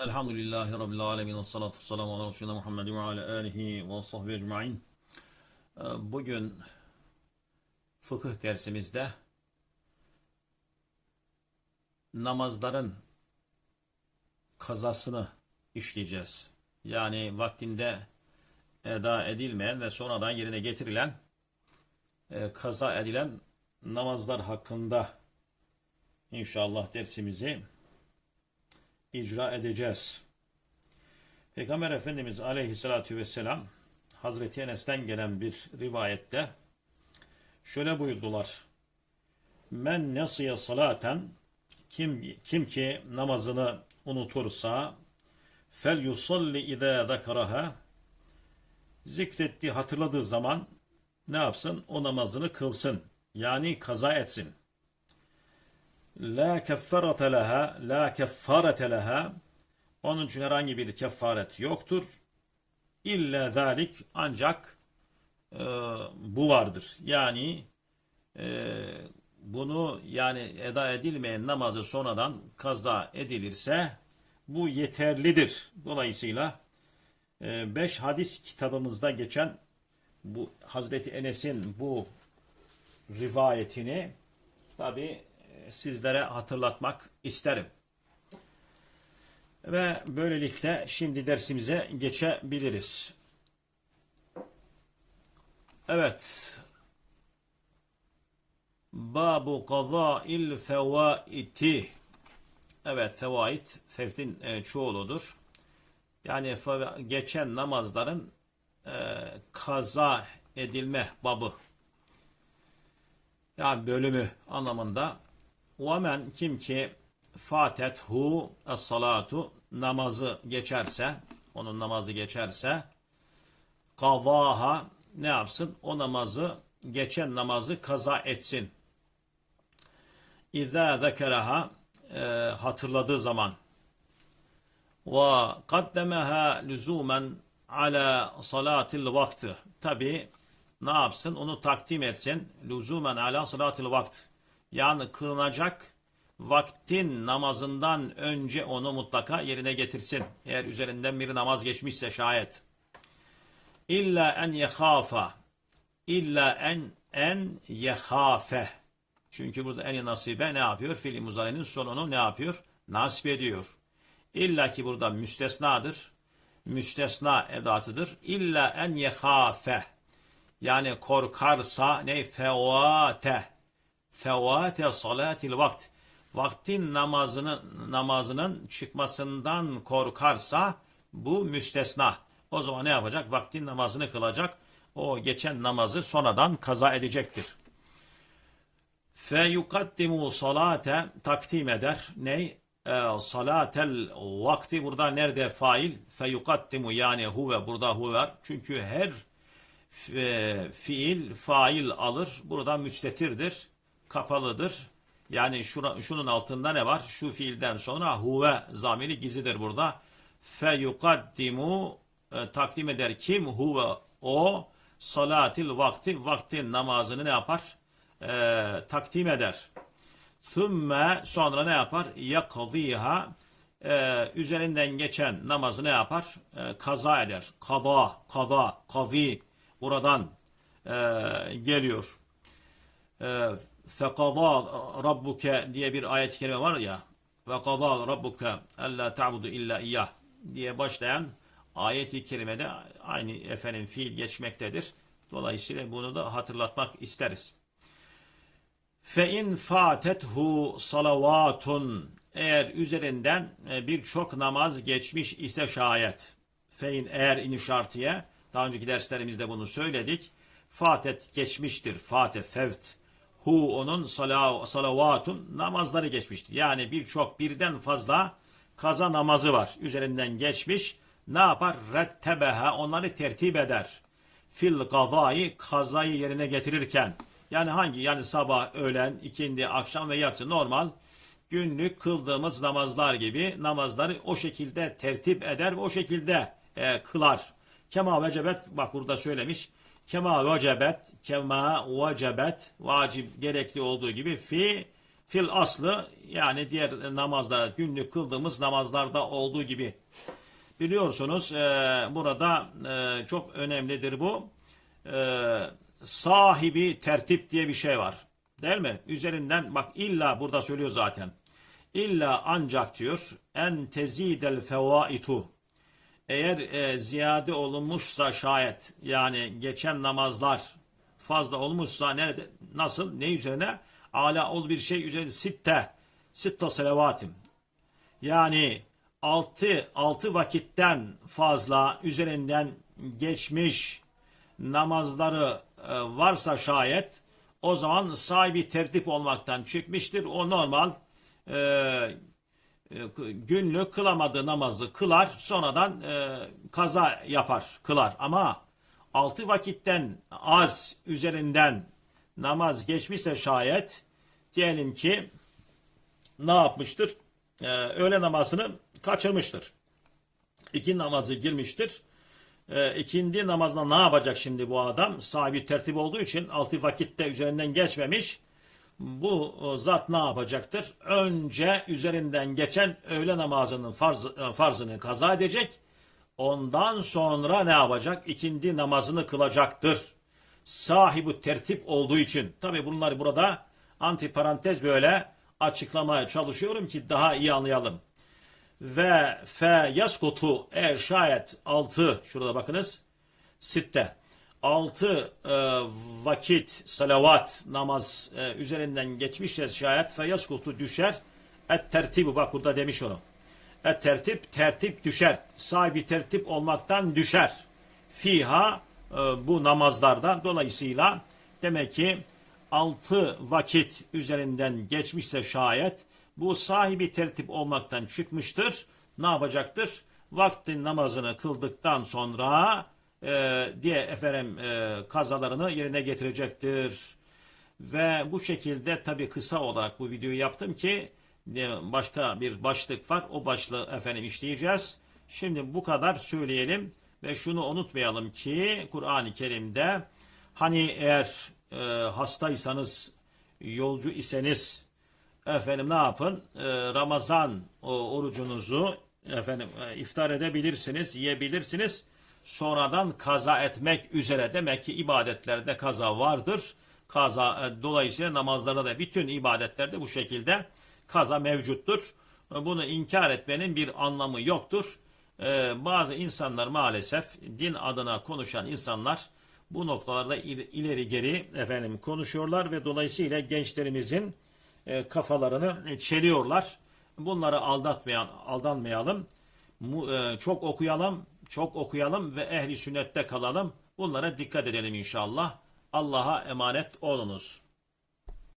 Elhamdülillahi Rabbil alemin. Ve salatu vesselamu ala Resulina Muhammedin ve ala alihi ve sahbihi ecma'in. Ee, Bugün fıkıh dersimizde namazların kazasını işleyeceğiz. Yani vaktinde eda edilmeyen ve sonradan yerine getirilen e, kaza edilen namazlar hakkında inşallah dersimizi icra edeceğiz. Peygamber Efendimiz Aleyhisselatü Vesselam Hazreti Enes'ten gelen bir rivayette şöyle buyurdular. Men nesiye salaten kim, kim ki namazını unutursa fel yusalli idâ zekaraha zikretti hatırladığı zaman ne yapsın? O namazını kılsın. Yani kaza etsin. La keffarete leha, la keffarete leha. Onun için herhangi bir kefaret yoktur. İlla zalik ancak e, bu vardır. Yani e, bunu yani eda edilmeyen namazı sonradan kaza edilirse bu yeterlidir. Dolayısıyla 5 hadis kitabımızda geçen bu Hazreti Enes'in bu rivayetini tabi sizlere hatırlatmak isterim. Ve böylelikle şimdi dersimize geçebiliriz. Evet. Babu kazâil fevaiti. Evet, fevait, fevtin e, çoğuludur. Yani geçen namazların e, kaza edilme babı. Yani bölümü anlamında. وَمَنْ kim ki fatethu es-salatu namazı geçerse, onun namazı geçerse kavaha ne yapsın? O namazı geçen namazı kaza etsin. İzâ zekeraha e, hatırladığı zaman ve kaddemeha lüzumen ala salatil vakti. Tabi ne yapsın? Onu takdim etsin. Lüzumen ala salatil vakti. yani kılınacak vaktin namazından önce onu mutlaka yerine getirsin. Eğer üzerinden bir namaz geçmişse şayet. İlla en yehafa. İlla en en yehafe. Çünkü burada en nasibe ne yapıyor? Fiil muzari'nin sonunu ne yapıyor? Nasip ediyor. İlla ki burada müstesnadır. Müstesna edatıdır. İlla en yehafe. Yani korkarsa ne? Fevate. Fevate salatil vakt. Vaktin namazının namazının çıkmasından korkarsa bu müstesna. O zaman ne yapacak? Vaktin namazını kılacak. O geçen namazı sonradan kaza edecektir. Fe yukaddimu salate takdim eder. Ney? E, salatel vakti burada nerede fail? Fe yukaddimu yani huve burada huve var. Çünkü her e, fiil fail alır. Burada müstetirdir. Kapalıdır. Yani şuna, şunun altında ne var? Şu fiilden sonra huve zamiri gizlidir burada. Fe yukaddimu e, takdim eder. Kim? Huve o salatil vakti vaktin namazını ne yapar? E, takdim eder. Thümme sonra ne yapar? Yakziha e, üzerinden geçen namazı ne yapar? E, kaza eder. Kaza, kaza, kazi buradan e, geliyor. E, fekada rabbuke diye bir ayet-i kerime var ya ve kaza rabbuke alla ta'budu illa iyyah diye başlayan ayet-i kerimede aynı efendim fiil geçmektedir. Dolayısıyla bunu da hatırlatmak isteriz. Fe in fatethu salavatun eğer üzerinden e, birçok namaz geçmiş ise şayet fe in eğer in şartiye daha önceki derslerimizde bunu söyledik. Fatet geçmiştir. Fate fevt hu onun salav, salavatun namazları geçmiştir. Yani birçok birden fazla kaza namazı var. Üzerinden geçmiş. Ne yapar? Rettebeha onları tertip eder. Fil kazayı kazayı yerine getirirken yani hangi? Yani sabah, öğlen, ikindi, akşam ve yatsı normal günlük kıldığımız namazlar gibi namazları o şekilde tertip eder ve o şekilde e, kılar. Kema vecebet bak burada söylemiş. Kema vecebet, kema vecebet vacip gerekli olduğu gibi fi Fil aslı yani diğer namazlara günlük kıldığımız namazlarda olduğu gibi. Biliyorsunuz e, burada e, çok önemlidir bu. E, sahibi tertip diye bir şey var. Değil mi? Üzerinden bak illa burada söylüyor zaten. İlla ancak diyor en tezidel fevaitu. Eğer e, ziyade olunmuşsa şayet yani geçen namazlar fazla olmuşsa nerede nasıl ne üzerine ala ol bir şey üzerine sitte sitte selavatim yani altı altı vakitten fazla üzerinden geçmiş namazları e, varsa şayet o zaman sahibi tertip olmaktan çıkmıştır. O normal e, günlük kılamadığı namazı kılar sonradan e, kaza yapar kılar ama altı vakitten az üzerinden namaz geçmişse şayet diyelim ki ne yapmıştır? Ee, öğle namazını kaçırmıştır. İki namazı girmiştir. Ee, ikindi namazına ne yapacak şimdi bu adam? Sahibi tertip olduğu için altı vakitte üzerinden geçmemiş. Bu e, zat ne yapacaktır? Önce üzerinden geçen öğle namazının farz, e, farzını kaza edecek. Ondan sonra ne yapacak? İkindi namazını kılacaktır. Sahibi tertip olduğu için. Tabi bunları burada antiparantez böyle açıklamaya çalışıyorum ki daha iyi anlayalım. Ve fe yaskutu eğer şayet altı şurada bakınız sitte altı e, vakit salavat namaz e, üzerinden geçmişse şayet fe yaskutu düşer et tertibi bak burada demiş onu. Et tertip tertip düşer. Sahibi tertip olmaktan düşer. Fiha e, bu namazlarda dolayısıyla demek ki altı vakit üzerinden geçmişse şayet bu sahibi tertip olmaktan çıkmıştır. Ne yapacaktır? Vaktin namazını kıldıktan sonra e, diye efendim e, kazalarını yerine getirecektir. Ve bu şekilde tabi kısa olarak bu videoyu yaptım ki e, başka bir başlık var. O başlığı efendim işleyeceğiz. Şimdi bu kadar söyleyelim ve şunu unutmayalım ki Kur'an-ı Kerim'de hani eğer e, hastaysanız, yolcu iseniz efendim ne yapın? E, Ramazan o, orucunuzu efendim e, iftar edebilirsiniz, yiyebilirsiniz. Sonradan kaza etmek üzere demek ki ibadetlerde kaza vardır. Kaza e, dolayısıyla namazlarda da bütün ibadetlerde bu şekilde kaza mevcuttur. Bunu inkar etmenin bir anlamı yoktur. E, bazı insanlar maalesef din adına konuşan insanlar bu noktalarda il- ileri geri efendim konuşuyorlar ve dolayısıyla gençlerimizin e, kafalarını çeliyorlar. Bunları aldatmayan aldanmayalım. Çok okuyalım, çok okuyalım ve ehli sünnette kalalım. Bunlara dikkat edelim inşallah. Allah'a emanet olunuz.